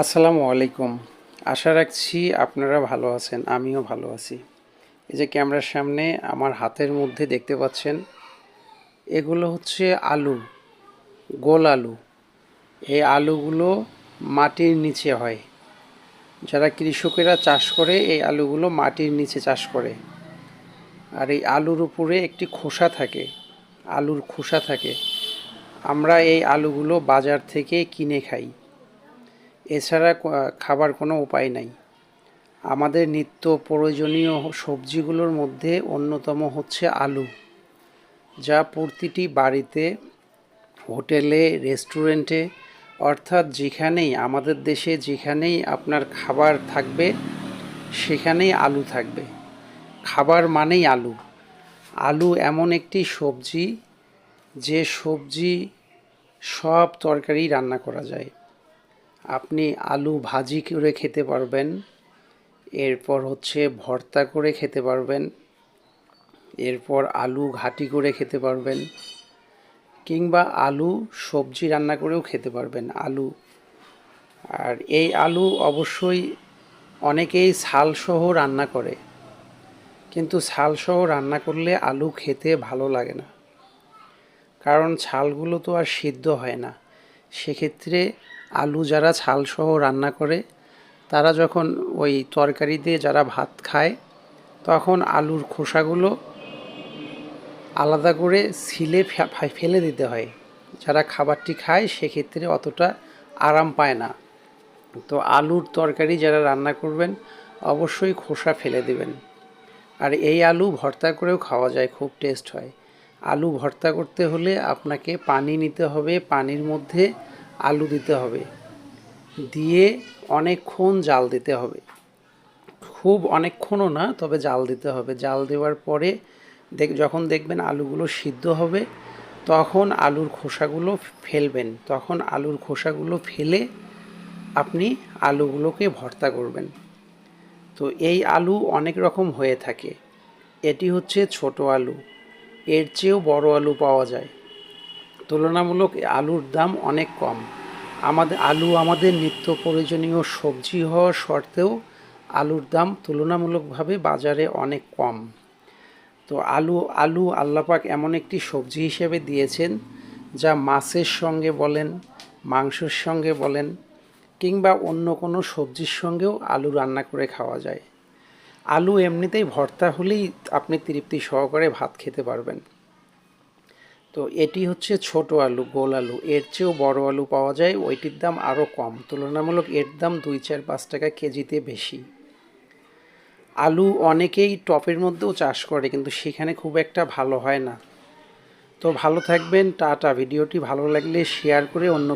আসসালামু আলাইকুম। আশা রাখছি আপনারা ভালো আছেন, আমিও ভালো আছি। এই যে ক্যামেরার সামনে আমার হাতের মধ্যে দেখতে পাচ্ছেন, এগুলো হচ্ছে আলু, গোল আলু। এই আলুগুলো মাটির নিচে হয়। যারা কৃষকেরা চাষ করে, এই আলুগুলো মাটির নিচে চাষ করে। আর এই আলুর উপরে একটি খোসা থাকে, আলুর খোসা থাকে। আমরা এই আলুগুলো বাজার থেকে কিনে খাই। এছাড়া খাবার কোনো উপায় নাই। আমাদের নিত্য প্রয়োজনীয় সবজিগুলোর মধ্যে অন্যতম হচ্ছে আলু, যা প্রতিটি বাড়িতে, হোটেলে, রেস্টুরেন্টে, অর্থাৎ যেখানেই, আমাদের দেশে যেখানেই আপনার খাবার থাকবে, সেখানেই আলু থাকবে। খাবার মানেই আলু। আলু এমন একটি সবজি, যে সবজি সব তরকারি রান্না করা যায়। আপনি আলু ভাজি করে খেতে পারবেন, এরপর হচ্ছে ভর্তা করে খেতে পারবেন, এরপর আলু ঘাটি করে খেতে পারবেন, কিংবা আলু সবজি রান্না করেও খেতে পারবেন আলু। আর এই আলু অবশ্যই অনেকেই ছালসহ রান্না করে, কিন্তু ছালসহ রান্না করলে আলু খেতে ভালো লাগে না, কারণ ছালগুলো তো আর সিদ্ধ হয় না। সেক্ষেত্রে আলু যারা ছালসহ রান্না করে, তারা যখন ওই তরকারি দিয়ে যারা ভাত খায়, তখন আলুর খোসাগুলো আলাদা করে ছিলে ফেলে দিতে হয়। যারা খাবারটি খায়, সেক্ষেত্রে অতটা আরাম পায় না। তো আলুর তরকারি যারা রান্না করবেন, অবশ্যই খোসা ফেলে দেবেন। আর এই আলু ভর্তা করেও খাওয়া যায়, খুব টেস্ট হয়। আলু ভর্তা করতে হলে আপনাকে পানি নিতে হবে, পানির মধ্যে আলু দিতে হবে। দিয়ে অনেকক্ষণ জাল দিতে হবে। খুব অনেকক্ষণও না, তবে জাল দিতে হবে। জাল দেওয়ার পরে দেখ, যখন দেখবেন আলুগুলো সিদ্ধ হবে, তখন আলুর খোসাগুলো ফেলবেন। তখন আলুর খোসাগুলো ফেলে আপনি আলুগুলোকে ভর্তা করবেন। তো এই আলু অনেক রকম হয়ে থাকে। এটি হচ্ছে ছোট আলু। এর চেয়েও বড় আলু পাওয়া যায়। তুলনামূলক আলুর দাম অনেক কম। আমাদের আলু আমাদের নিত্য প্রয়োজনীয় সবজি হওয়া সত্ত্বেও আলুর দাম তুলনামূলকভাবে বাজারে অনেক কম। তো আলু আলু আল্লাপাক এমন একটি সবজি হিসেবে দিয়েছেন, যা মাছের সঙ্গে বলেন, মাংসের সঙ্গে বলেন, কিংবা অন্য কোনো সবজির সঙ্গেও আলু রান্না করে খাওয়া যায়। আলু এমনিতেই ভর্তা হলেই আপনি তৃপ্তি সহকারে ভাত খেতে পারবেন। তো এটি হচ্ছে ছোট আলু, গোল আলু। এর চেয়েও বড় আলু পাওয়া যায়, ওইটির দাম আরও কম। তুলনামূলক এর দাম দুই চার পাঁচ টাকা কেজিতে বেশি। আলু অনেকেই টপের মধ্যেও চাষ করে, কিন্তু সেখানে খুব একটা ভালো হয় না। তো ভালো থাকবেন, টাটা। ভিডিওটি ভালো লাগলে শেয়ার করে অন্য